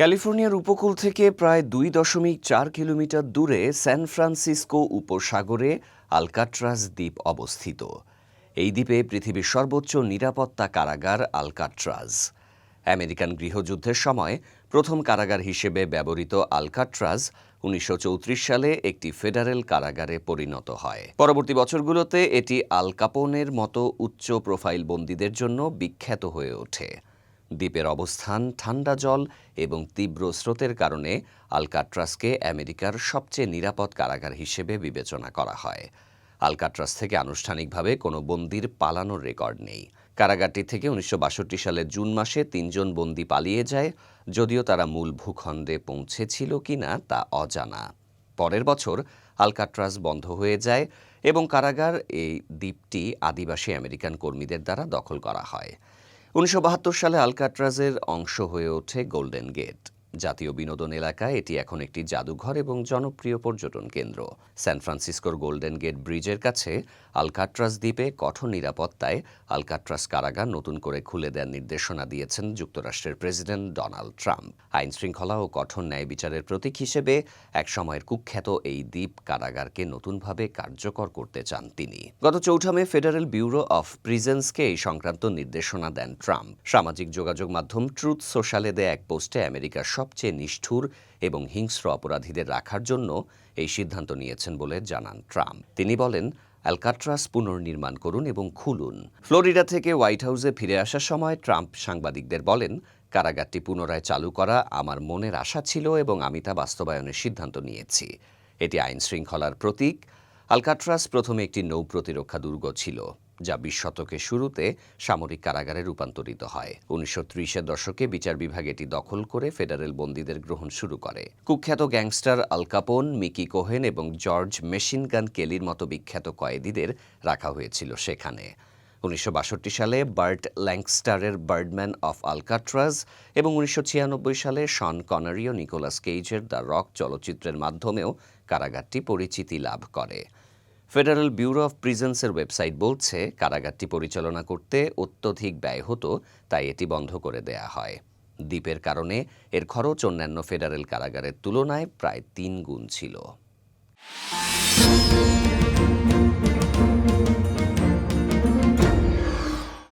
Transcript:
ক্যালিফোর্নিয়ার উপকূল থেকে প্রায় দুই দশমিক চার কিলোমিটার দূরে স্যান ফ্রান্সিসকো উপসাগরে আলকাট্রাস দ্বীপ অবস্থিত। এই দ্বীপে পৃথিবীর সর্বোচ্চ নিরাপত্তা কারাগার আলকাট্রাজ আমেরিকান গৃহযুদ্ধের সময় প্রথম কারাগার হিসেবে ব্যবহৃত আলকাট্রাজ উনিশশো চৌত্রিশ সালে একটি ফেডারেল কারাগারে পরিণত হয়। পরবর্তী বছরগুলোতে এটি আল কাপোনের মতো উচ্চ প্রোফাইল বন্দীদের জন্য বিখ্যাত হয়ে ওঠে। দ্বীপের অবস্থান, ঠান্ডা জল এবং তীব্র স্রোতের কারণে আলকাট্রাসকে আমেরিকার সবচেয়ে নিরাপদ কারাগার হিসেবে বিবেচনা করা হয়। আলকাট্রাস থেকে আনুষ্ঠানিকভাবে কোনো বন্দির পালানোর রেকর্ড নেই। কারাগারটি থেকে উনিশশো বাষট্টি সালের জুন মাসে তিনজন বন্দি পালিয়ে যায়, যদিও তারা মূল ভূখণ্ডে পৌঁছেছিল কিনা তা অজানা। পরের বছর আলকাট্রাস বন্ধ হয়ে যায় এবং কারাগার এই দ্বীপটি আদিবাসী আমেরিকান কর্মীদের দ্বারা দখল করা হয়। উনিশশো বাহাত্তর সালে আলকাট্রাজের অংশ হয়ে ওঠে গোল্ডেন গেট। জাতীয় বিনোদন এলাকায় এটি এখন একটি জাদুঘর এবং জনপ্রিয় পর্যটন কেন্দ্র। সান ফ্রান্সিসকোর গোল্ডেন গেট ব্রিজের কাছে আলকাট্রাস দ্বীপে কঠোর নিরাপত্তায় আলকাট্রাস কারাগার নতুন করে খুলে দেওয়ার নির্দেশনা দিয়েছেন যুক্তরাষ্ট্রের প্রেসিডেন্ট ডোনাল্ড ট্রাম্প। আইন শৃঙ্খলা ও কঠোর ন্যায় বিচারের প্রতীক হিসেবে এক সময়ের কুখ্যাত এই দ্বীপ কারাগারকে নতুনভাবে কার্যকর করতে চান তিনি। গত চৌঠা মে ফেডারেল ব্যুরো অফ প্রিজেন্সকে এই সংক্রান্ত নির্দেশনা দেন ট্রাম্প। সামাজিক যোগাযোগ মাধ্যম ট্রুথ সোশ্যালে দেয়া এক পোস্টে আমেরিকার সবচেয়ে নিষ্ঠুর এবং হিংস্র অপরাধীদের রাখার জন্য এই সিদ্ধান্ত নিয়েছেন বলে জানান ট্রাম্প। তিনি বলেন, অ্যালকাট্রাস পুনর্নির্মাণ করুন এবং খুলুন। ফ্লোরিডা থেকে হোয়াইট হাউসে ফিরে আসার সময় ট্রাম্প সাংবাদিকদের বলেন, কারাগারটি পুনরায় চালু করা আমার মনের আশা ছিল এবং আমি তা বাস্তবায়নের সিদ্ধান্ত নিয়েছি। এটি আইন শৃঙ্খলার প্রতীক। আলকাট্রাস প্রথমে একটি নৌ প্রতিরক্ষা দুর্গ ছিল। যা বিশ শতকের শুরুতে সামরিক কারাগারে রূপান্তরিত হয়। উনিশশো ত্রিশের দশকে বিচার বিভাগ এটি দখল করে ফেডারেল বন্দীদের গ্রহণ শুরু করে। কুখ্যাত gangster Al Capone, Mickey Cohen এবং জর্জ মেশিন গান কেলির মতো বিখ্যাত কয়েদিদের রাখা হয়েছিল সেখানে। উনিশশো বাষট্টি সালে বার্ট ল্যাংস্টারের বার্ডম্যান অফ আলকাট্রাজ এবং উনিশশো ছিয়ানব্বই সালে শন কনারি ও নিকোলাস কেইজের দ্য রক চলচ্চিত্রের মাধ্যমেও কারাগারটি পরিচিতি লাভ করে। ফেডারেল ব্যুরো অফ প্রিজেন্সের ওয়েবসাইট বলছে, কারাগারটি পরিচালনা করতে অত্যধিক ব্যয় হতো, তাই এটি বন্ধ করে দেয়া হয়। দ্বীপের কারণে এর খরচ অন্যান্য ফেডারেল কারাগারের তুলনায় প্রায় তিন গুণ ছিল।